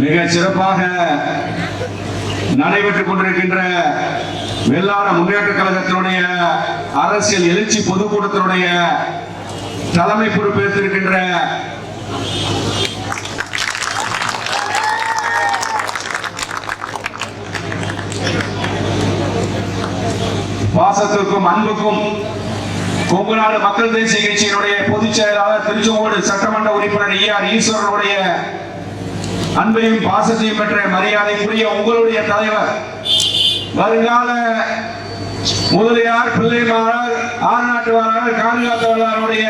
மிக சிறப்பாக நடைபெற்றுக் கொண்டிருக்கின்ற வெள்ளார முன்னேற்ற கழகத்தினுடைய அரசியல் எழுச்சி பொதுக்கூட்டத்தினுடைய தலைமை பொறுப்பேற்றிருக்கின்ற பாசத்திற்கும் அன்புக்கும் கொங்கு நாடு மக்கள் தேசிய கட்சியினுடைய பொதுச் செயலாளர் திருச்செங்கோடு சட்டமன்ற உறுப்பினர் ஈ ஆர் ஈஸ்வரனுடைய அன்பையும் பாசத்தையும் பெற்ற மரியாதைக்குரிய உங்களுடைய தலைவர் வருங்கால முதலியார் பிள்ளைமாறர் ஆறுநாட்டுவாளர் காணியாத்தவர்களுடைய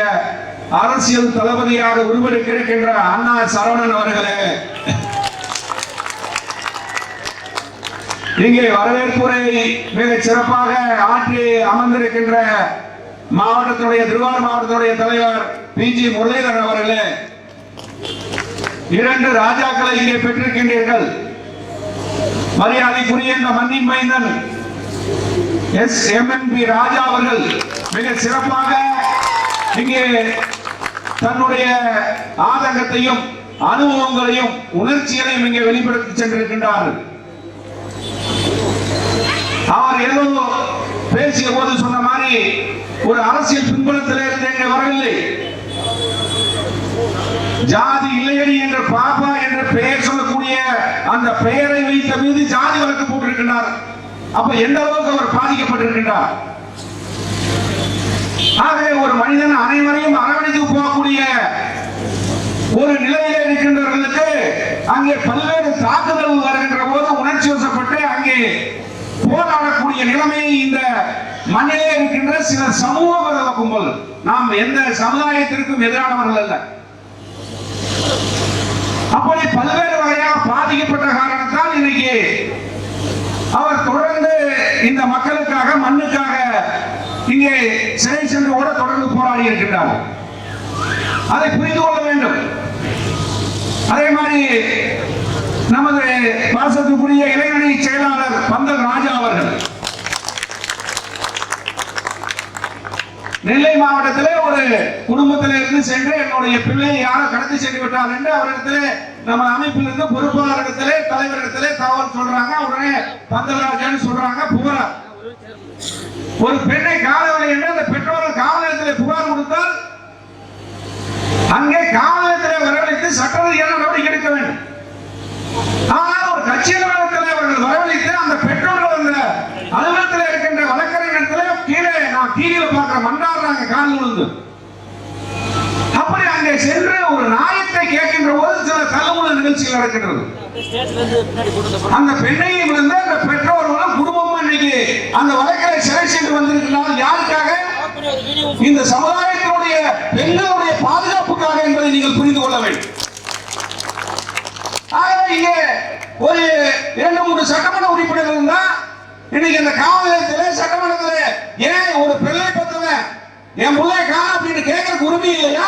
அரசியல் தளபதியாக உருவெடுக்க இருக்கின்ற அண்ணா சரவணன் அவர்களே இங்கே வரவேற்புரை மிக சிறப்பாக ஆற்றி அமர்ந்திருக்கின்ற மாவட்டத்தினுடைய திருவாரூர் மாவட்டத்தினுடைய தலைவர் பி ஜி முரளிதரன் அவர்களே இரண்டு ராஜாக்களை இங்கே பெற்றிருக்கின்றீர்கள். மரியாதைக்குரிய இந்த மண்ணின் மைந்தன் S. M. N. P. Raja அவர்கள் மிக சிறப்பாக இங்கே தன்னுடைய ஆதங்கத்தையும் அனுபவங்களையும் உணர்ச்சிகளையும் இங்கே வெளிப்படுத்தி சென்றிருக்கின்றார்கள். அவர் ஏதோ பேசிய போது சொன்ன மாதிரி ஒரு அரசியல் பின்புலத்தில் இருந்து இங்கே வரவில்லை. ஜாதி இல்லையடி என்ற பாப்பா என்ற பெயர் சொல்லக்கூடிய அந்த பெயரை வைத்த மீது ஜாதி வழக்கு போட்டிருக்கின்றார். அப்ப எந்த அளவுக்கு அவர் பாதிக்கப்பட்டிருக்கின்றார்? ஆகவே ஒரு மனிதன் அனைவரையும் அரவணைத்து போகக்கூடிய ஒரு நிலையில இருக்கின்றவர்களுக்கு அங்கே பல்வேறு தாக்குதல் வருகின்ற போது உணர்ச்சி வசப்பட்டு அங்கே போராடக்கூடிய நிலைமை இந்த மண்ணிலே இருக்கின்ற சில சமூக கும்பல் நாம் எந்த சமுதாயத்திற்கும் எதிரானவர்கள் அல்ல. பல்வேறு வகையாக பாதிக்கப்பட்ட காரணத்தால் இன்னைக்கு அவர் தொடர்ந்து இந்த மக்களுக்காக மண்ணுக்காக இங்கே சிறை சென்று கூட தொடர்ந்து போராடி இருக்கின்றார். அதை புரிந்து கொள்ள வேண்டும். அதே மாதிரி நமது பாசத்துக்குரிய இளைஞரணி செயலாளர் பந்தல் ராஜா அவர்கள் நெல்லை மாவட்டத்திலே ஒரு குடும்பத்தில இருந்து சென்று என்னுடைய பிள்ளையை யாரோ கடத்தி சென்று விட்டார் என்று அவரிடத்திலே நம்ம அமைப்பிலிருந்து பொறுப்பாளரிடத்திலே தலைவரிடத்திலே தகவல் சொல்றாங்க. உடனே பந்தராஜன் சொல்றாங்க புகார். ஒரு பெண்ணை காலவரை என்று அந்த பெற்றோர்கள் காவல் நிலையத்தில் புகார் கொடுத்தால் அங்கே காவல் நிலையத்தில் வரவழைத்து சட்ட ரீதியான நடவடிக்கை எடுக்க வேண்டும். ஆனால் ஒரு கட்சி அலுவலகத்தில் அவர்கள் வரவழைத்து அந்த பெற்றோர்கள் அந்த அலுவலகத்தில் இருக்கின்ற வழக்கறிஞர்களை கீழே நான் கீழே பார்க்கிற மன்றாடுறாங்க கால் விழுந்து அப்படி அங்கே சென்று ஒரு நாயத்தை கேட்கின்ற போது சில தலைமுறை நிகழ்ச்சிகள் நடக்கின்றது. அந்த பெண்ணையும் இருந்து அந்த பெற்றோர்களும் குடும்பம் இன்னைக்கு அந்த வழக்கில் சிறை சென்று வந்திருக்கிறார்கள் யாருக்காக? இந்த சமுதாயத்தினுடைய பெண்களுடைய பாதுகாப்புக்காக என்பதை நீங்கள் புரிந்து கொள்ள வேண்டும். ஆகவே இங்கே ஒரு இரண்டு மூன்று சட்டமன்ற உறுப்பினர்கள் தான் இன்னைக்கு அந்த காவல் நிலையத்தில் சட்டமன்றத்தில் ஏன் ஒரு பிள்ளை பத்தவன் என் பிள்ளை கா அப்படின்னு கேட்கறதுக்கு உரிமை இல்லையா?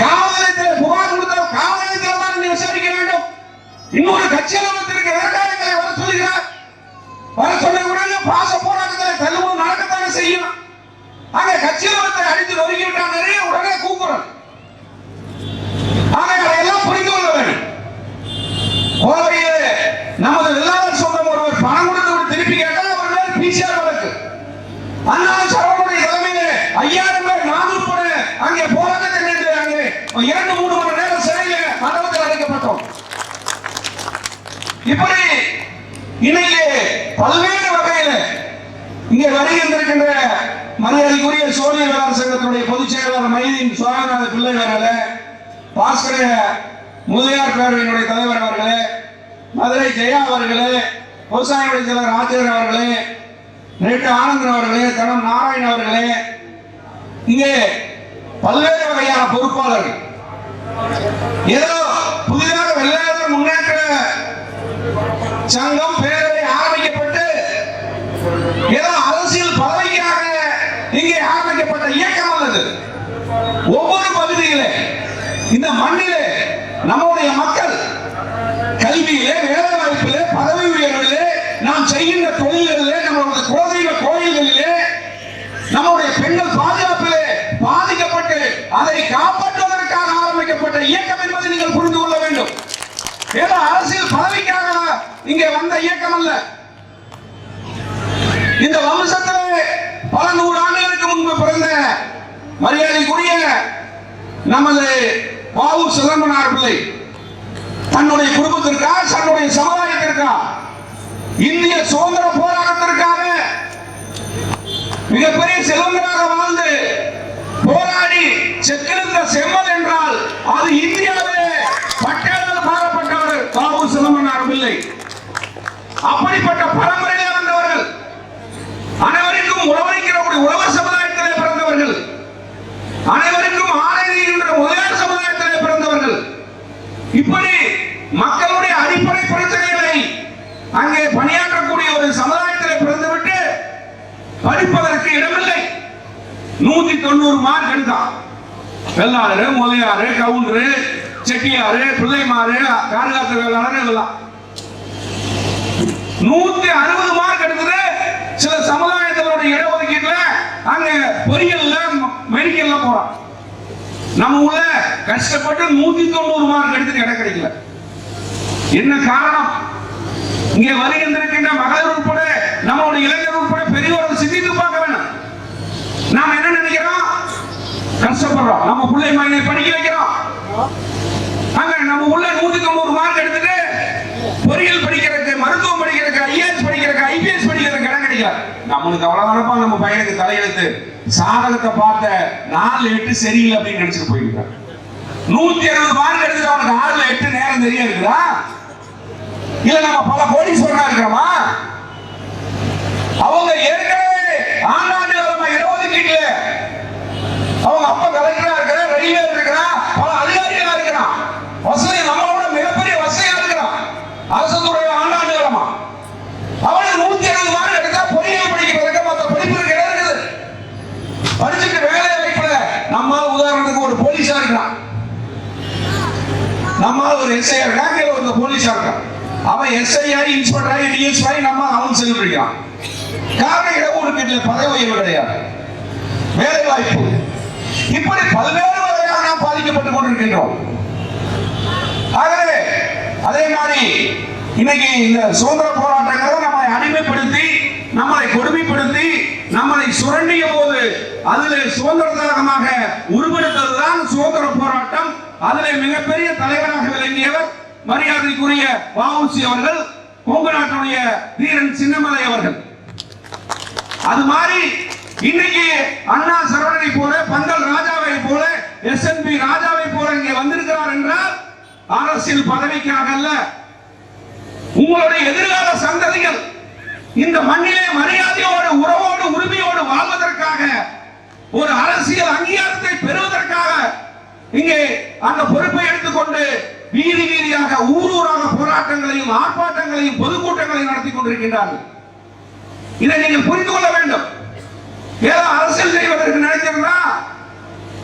காவல் நிலையத்தில் புகார் கொடுத்த காவல் நிலையத்தில் தான் நீ விசாரிக்க வேண்டும். இன்னொரு கட்சியில் வந்திருக்க விவகாரங்களை வர சொல்லுகிறார். வர சொன்ன உடனே பாச போராட்டத்தில் தள்ளுமுறை நடக்கத்தானே செய்யும். அங்க கட்சியில் அலுவலகத்தை அடித்து நொறுக்கி விட்டான் நிறைய உடனே கூக்குறோம் ஆக அதையெல்லாம் புரிந்து கொள்ள வேண்டும் கோவையில் நமது வெள்ளாளர் சொந்தம் ஒருவர் பணம் கொடுத்து விட்டு திருப்பி கேட்டால் அவர் மேல் பிசிஆர் வழக்கு அண்ணா சரவணுடைய தலைமையில் ஐயாயிரம் பேர் நானூறு பேர் அங்கே போராட்டத்தில் நின்று அங்கே இரண்டு மூணு மணி நேரம் சிறையில் மண்டபத்தில் அடைக்கப்பட்டோம். இப்படி இன்னைக்கு பல்வேறு வகையில் இங்கே வருகின்றிருக்கின்ற மரியாதைக்குரிய சோழிய வேளாண் சங்கத்தினுடைய பொதுச் செயலாளர் மைதீன் சுவாமிநாத பிள்ளை அவர்களே பாஸ்கர முதலியார் பேரவையினுடைய தலைவர் அவர்களே மதுரை ஜெயா அவர்களே விவசாய செயலர் ராஜேந்திரன் அவர்களே நேற்று ஆனந்தன் அவர்களே தனம் நாராயண் அவர்களே இங்கே பல்வேறு வகையான பொறுப்பாளர்கள். ஏதோ புதிதாக வெள்ளையாளர் முன்னேற்ற சங்கம் பேரவை ஆரம்பிக்கப்பட்டு ஏதோ அரசியல் பதவிக்காக இங்கே ஆரம்பிக்கப்பட்ட இயக்கம் அல்லது ஒவ்வொரு பகுதியிலே இந்த மண்ணிலே நம்முடைய மக்கள் கல்வியிலே வேலை வாய்ப்பிலே பதவி உயர்விலே நாம் செய்கின்ற தொழில் ஏதோ அரசியல் பதவிக்காக இங்க வந்த இயக்கம் அல்ல. இந்த வம்சத்தில் பல நூறு ஆண்டுகளுக்கு முன்பு பிறந்த மரியாதைக்குரிய நமது பாவு சிதம்பரனார் பிள்ளை தன்னுடைய குடும்பத்திற்கா தன்னுடைய சமுதாயத்திற்கா இந்திய சுதந்திர போராட்டத்திற்காக மிகப்பெரிய செல்வந்தராக வாழ்ந்து போராடி செத்திருந்த செம்மல் என்றால் அது இந்தியாவிலே பட்ட பாபு சிதம்பரம் இல்லை. அப்படிப்பட்ட பரம்பரையில் வந்தவர்கள் அனைவருக்கும் உழவரிக்கிறக்கூடிய உழவர் சமுதாயத்திலே பிறந்தவர்கள் அனைவருக்கும் ஆணைதி என்ற முதலியார் சமுதாயத்திலே பிறந்தவர்கள். இப்படி மக்களுடைய அடிப்படை பிரச்சனைகளை அங்கே பணியாற்றக்கூடிய ஒரு சமுதாயத்திலே பிறந்துவிட்டு படிப்பதற்கு இடமில்லை. நூத்தி தொண்ணூறு மார்க் எடுத்தான். வெள்ளாறு முதலியாறு கவுண்டரு செட்டியாறு பிள்ளைமாறு காடுகாத்து வேளாளர் நூத்தி அறுபது மார்க் எடுத்தது சில சமுதாயத்தினோட இடஒதுக்கீட்டுல அங்க பொறியியல்ல மெடிக்கல்ல போறான். நம்ம ஊர்ல கஷ்டப்பட்டு நூத்தி தொண்ணூறு மார்க் எடுத்துட்டு இடம் கிடைக்கல. என்ன காரணம்? இங்கே வருகின்றிருக்கின்ற மகளிர் உட்பட நம்மளுடைய இளைஞர் உட்பட பெரியவர்கள் சிந்தித்து பார்க்க வேணும். நாம என்ன நினைக்கிறோம்? கஷ்டப்படுறோம். நம்ம பிள்ளை மகனை படிக்க வைக்கிறோம் அங்க நம்ம உள்ள நூத்தி தொண்ணூறு மார்க் எடுத்துட்டு பொறியியல் படிக்கிறதுக்கு மருத்துவம் படிக்கிறதுக்கு ஐஏஎஸ் படிக்கிறதுக்கு ஐபிஎஸ் படிக்கிறதுக்கு கிடைக்கல நம்மளுக்கு அவ்வளவு நினைப்பா நம்ம பையனுக்கு தலையெழுத்து. சாதகத்தை பார்த்த நாலு எட்டு சரியில்லை அப்படின்னு நினைச்சிட்டு போயிருக்காங்க நூத்தி அறுபது மார்க் எடுத்துட்டு அவனுக்கு ஆறுல எட்டு நேரம் தெரிய இருக்குதா? இல்ல நம்ம பல கோடி சொன்னா இருக்கிறோமா அவங்க ஏற்கனவே ஆண்டாண்டு காலமா இடஒதுக்கீட்டுல அவங்க அப்பா கலெக்டரா இருக்கிறான் ரயில்வே இருக்கிறான் பல அதிகாரிகளா இருக்கிறான் வசதி நம்மளோட மிகப்பெரிய வசதியா இருக்கிறான் அரசு துறையில ஆண்டாண்டு காலமா அவனுக்கு நூத்தி அறுபது மார்க் எடுத்தா பொறியியல் படிக்கிறதுக்கு மற்ற படிப்புக்கு இடம் இருக்குது படிச்சுட்டு வேலை வாய்ப்புல நம்ம உதாரணத்துக்கு ஒரு போலீஸா இருக்கிறான் நம்ம ஒரு எஸ்ஐ இருக்கான் கீழே ஒரு போலீஸா இருக்கான் அவன் எஸ்ஐ ஆகி இன்ஸ்பெக்டர் ஆகி டிஎஸ்பி நம்ம அவன் சென்று காரணம் இடஒதுக்கீட்டுல பதவி உயர்வு கிடையாது. வேலை வாய்ப்பு. இப்படி பல்வேறு வகையாக நாம் பாதிக்கப்பட்டுக் கொண்டிருக்கின்றோம். ஆகவே அதே மாதிரி இன்னைக்கு இந்த சுதந்திர போராட்டங்களை நம்மை அடிமைப்படுத்தி நம்மளை கொடுமைப்படுத்தி நம்மளை சுரண்டிய போது அதில் சுதந்திர தாகமாக உருவெடுத்ததுதான் சுதந்திர போராட்டம். அதில் மிகப்பெரிய தலைவராக விளங்கியவர் மரியாதைக்குரிய வாவுசி அவர்கள் கொங்கு நாட்டுடைய வீரன் சின்னமலை அவர்கள். அது மாதிரி இன்னைக்கு அண்ணா சரவணனை போல பந்தல் ராஜாவை போல எஸ் என் பி ராஜாவை போல இங்கே வந்திருக்கிறார் என்றால் அரசியல் பதவிக்காக அல்ல. உங்களுடைய எதிர்கால சந்ததிகள் இந்த மண்ணிலே மரியாதையோடு உறவோடு உரிமையோடு வாழ்வதற்காக ஒரு அரசியல் அங்கீகாரத்தை இங்கே அந்த பொறுப்பை எடுத்துக்கொண்டு வீதி வீதியாக ஊர் ஊராக போராட்டங்களையும் ஆர்ப்பாட்டங்களையும் பொதுக்கூட்டங்களையும் நடத்தி கொண்டிருக்கின்றார்கள். இதை நீங்கள் புரிந்து கொள்ள வேண்டும். ஏதோ அரசியல் செய்வதற்கு நினைச்சிருந்தா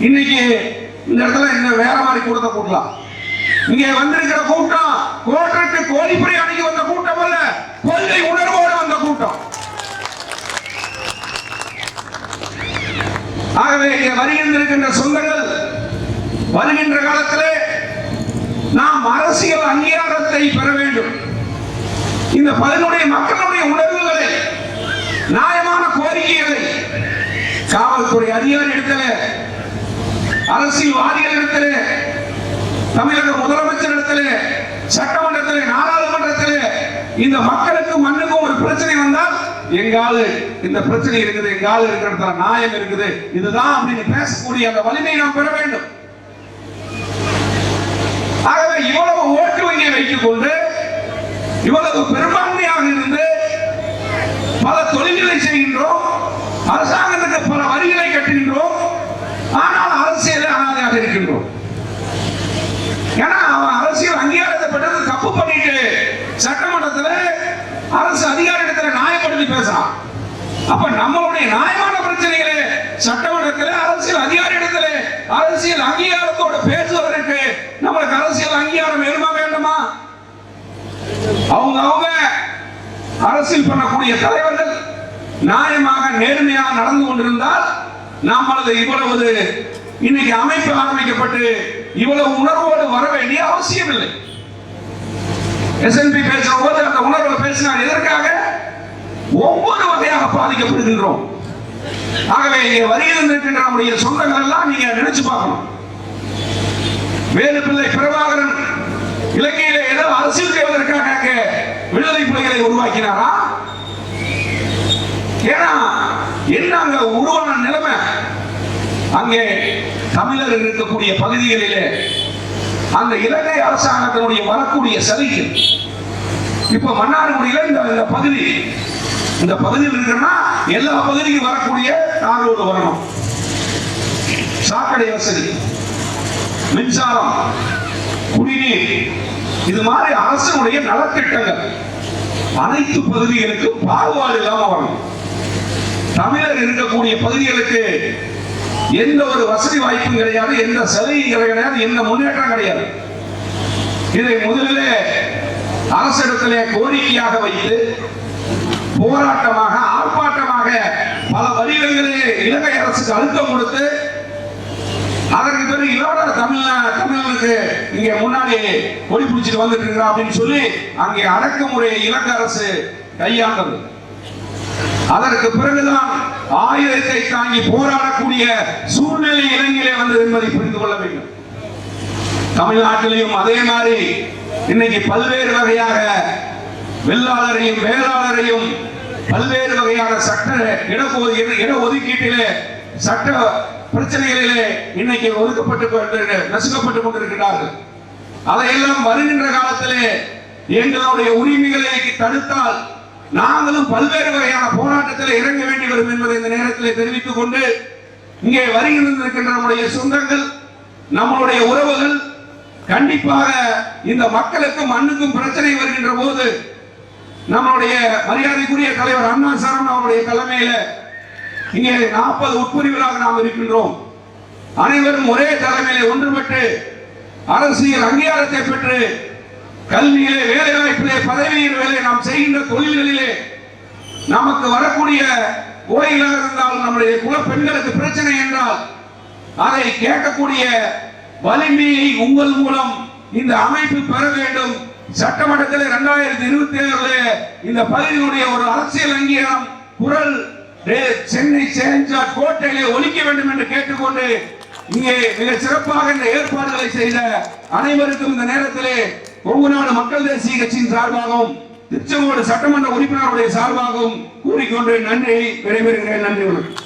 இன்னைக்கு இந்த இடத்துல இந்த வேற மாதிரி கூட்டத்தை கூட்டலாம். இங்கே வந்திருக்கிற கூட்டம் கோட்டத்து கோழிப்புரி அணுகி வந்த கூட்டம் அல்ல கொள்கை உணர்வோடு வந்த கூட்டம். ஆகவே இங்கே வருகின்றிருக்கின்ற சொந்தங்கள் வருகின்ற காலத்திலே நாம் அரசியல் அங்கீகாரத்தை பெற வேண்டும். இந்த பதினுடைய மக்களுடைய உணர்வுகளை நியாயமான கோரிக்கைகளை காவல்துறை அதிகாரி இடத்துல அரசியல்வாதிகள் இடத்துல தமிழக முதலமைச்சர் இடத்துல சட்டமன்றத்தில் நாடாளுமன்றத்தில் இந்த மக்களுக்கும் மண்ணுக்கும் ஒரு பிரச்சனை வந்தால் எங்காவது இந்த பிரச்சனை இருக்குது எங்காவது இருக்கிற இடத்துல நியாயம் இருக்குது. இதுதான் அப்படின்னு பேசக்கூடிய அந்த வலிமையை நாம் பெற வேண்டும். ஆகவே இவ்வளவு ஓட்டு வங்கியை வைத்துக் கொண்டு இவ்வளவு பெரும்பான்மையாக இருந்து பல தொழில்களை செய்கின்றோம் அரசாங்கத்துக்கு பல வரிகளை கட்டுகின்றோம் ஆனால் அரசியல் அனாதையாக இருக்கின்றோம். ஏன்னா அவன் அரசியல் அங்கீகாரத்தை பெற்றது தப்பு பண்ணிட்டு சட்டமன்றத்துல அரசு அதிகாரத்தில் நியாயப்படுத்தி பேசுறான். அப்ப நம்மளுடைய நியாயமான பிரச்சனைகளை சட்டமன்றத்தில் அரசியல் அதிகாரிடத்தில் அரசியல் அங்கீகாரத்தோட பேசுவது நம்மளுக்கு அரசியல் அங்கீகாரம் வேணுமா வேண்டுமா அவங்க அவங்க அரசியல் பண்ணக்கூடிய தலைவர்கள் நியாயமாக நேர்மையாக நடந்து கொண்டிருந்தால் நம்மளது இவ்வளவு இன்னைக்கு அமைப்பு ஆரம்பிக்கப்பட்டு இவ்வளவு உணர்வோடு வர வேண்டிய அவசியம் இல்லை எஸ்என்பி பேசுற போது அந்த உணர்வுல பேசினால் எதற்காக? ஒவ்வொரு வகையாக பாதிக்கப்படுகின்றோம். ஆகவே இங்கே வருகிறது நம்முடைய சொந்தங்கள் எல்லாம் நீங்க நினைச்சு பார்க்கணும். வேலுப்பிள்ளை பிரபாகரன் இலங்கையில ஏதோ அரசியல் செய்வதற்காக அங்கே விடுதலை புலிகளை உருவாக்கினாரா? ஏன்னா என்ன அங்க உருவான நிலைமை. அங்கே தமிழர் இருக்கக்கூடிய பகுதிகளிலே அந்த இலங்கை அரசாங்கத்தினுடைய வரக்கூடிய சலுகை. இப்ப மன்னார்குடியில இந்த இந்த பகுதி. இந்த பகுதியில் இருக்குன்னா எல்லா பகுதிக்கும் வரக்கூடிய நாகூர் வரணும் சாக்கடை வசதி. மின்சாரம். குடிநீர் இது மாதிரி அரசனுடைய நலத்திட்டங்கள். அனைத்து பகுதிகளுக்கும் பாகுபாடு இல்லாம வரணும். தமிழர் இருக்கக்கூடிய பகுதிகளுக்கு எந்த ஒரு வசதி வாய்ப்பும் கிடையாது எந்த சலுகையும் கிடையாது எந்த முன்னேற்றம் கிடையாது. இதை முதலிலே அரசிடத்திலே கோரிக்கையாக வைத்து போராட்டமாக ஆர்ப்பாட்டமாக பல வடிவங்களிலே இலங்கை அரசுக்கு அழுத்தம் கொடுத்து அதற்கு பிறகு இதோட தமிழ் தமிழனுக்கு இங்க முன்னாடி கொடி பிடிச்சிட்டு வந்துட்டு இருக்கிறா அப்படின்னு சொல்லி அங்கே அடக்குமுறையை இலங்கை அரசு கையாண்டது. அதற்கு பிறகுதான் ஆயுதத்தை தாங்கி போராடக்கூடிய சூழ்நிலை இலங்கையிலே வந்தது என்பதை புரிந்து கொள்ள வேண்டும். தமிழ்நாட்டிலையும் அதே மாதிரி இன்னைக்கு பல்வேறு வகையாக வெள்ளாளரையும் வேளாளரையும் பல்வேறு வகையான சட்ட இடஒதுக்கீடு இட ஒதுக்கீட்டிலே சட்ட பிரச்சனைகளிலே இன்னைக்கு ஒதுக்கப்பட்டு கொண்டு நசுக்கப்பட்டு கொண்டிருக்கிறார்கள். அதையெல்லாம் வருகின்ற காலத்திலே எங்களுடைய உரிமைகளை தடுத்தால் நாங்களும் பல்வேறு வகையான போராட்டத்தில் இறங்க வேண்டி வரும் என்பதை இந்த நேரத்தில் தெரிவித்துக் கொண்டு இங்கே வருகின்றிருக்கின்ற நம்முடைய சொந்தங்கள் நம்மளுடைய உறவுகள் கண்டிப்பாக இந்த மக்களுக்கும் மண்ணுக்கும் பிரச்சனை வருகின்ற போது நம்மளுடைய மரியாதைக்குரிய தலைவர் அண்ணா சரண் அவருடைய தலைமையில இங்கே நாற்பது உட்பிரிவுகளாக நாம் இருக்கின்றோம். அனைவரும் ஒரே தலைமையிலே ஒன்றுபட்டு அரசியல் அங்கீகாரத்தை பெற்று கல்வியிலே வேலை வாய்ப்பிலே பதவியின் வேலை நாம் செய்கின்ற தொழில்களிலே நமக்கு வரக்கூடிய கோயிலாக இருந்தால் நம்முடைய குல பெண்களுக்கு பிரச்சனை என்றால் அதை கேட்கக்கூடிய வலிமையை உங்கள் மூலம் இந்த அமைப்பு பெற வேண்டும். சட்டமன்றத்தில் இரண்டாயிரத்தி இருபத்தி ஏழுல இந்த பகுதியினுடைய ஒரு அரசியல் அங்கீகாரம் குரல் சென்னை சேஞ்சார் கோட்டையிலே ஒலிக்க வேண்டும் என்று கேட்டுக்கொண்டு இங்கே மிக சிறப்பாக இந்த ஏற்பாடுகளை செய்த அனைவருக்கும் இந்த நேரத்திலே ஒவ்வொரு நாடு மக்கள் தேசிய கட்சியின் சார்பாகவும் திருச்செங்கோடு சட்டமன்ற உறுப்பினருடைய சார்பாகவும் கூறிக்கொண்டு நன்றி விடைபெறுகிறேன். நன்றி வணக்கம்.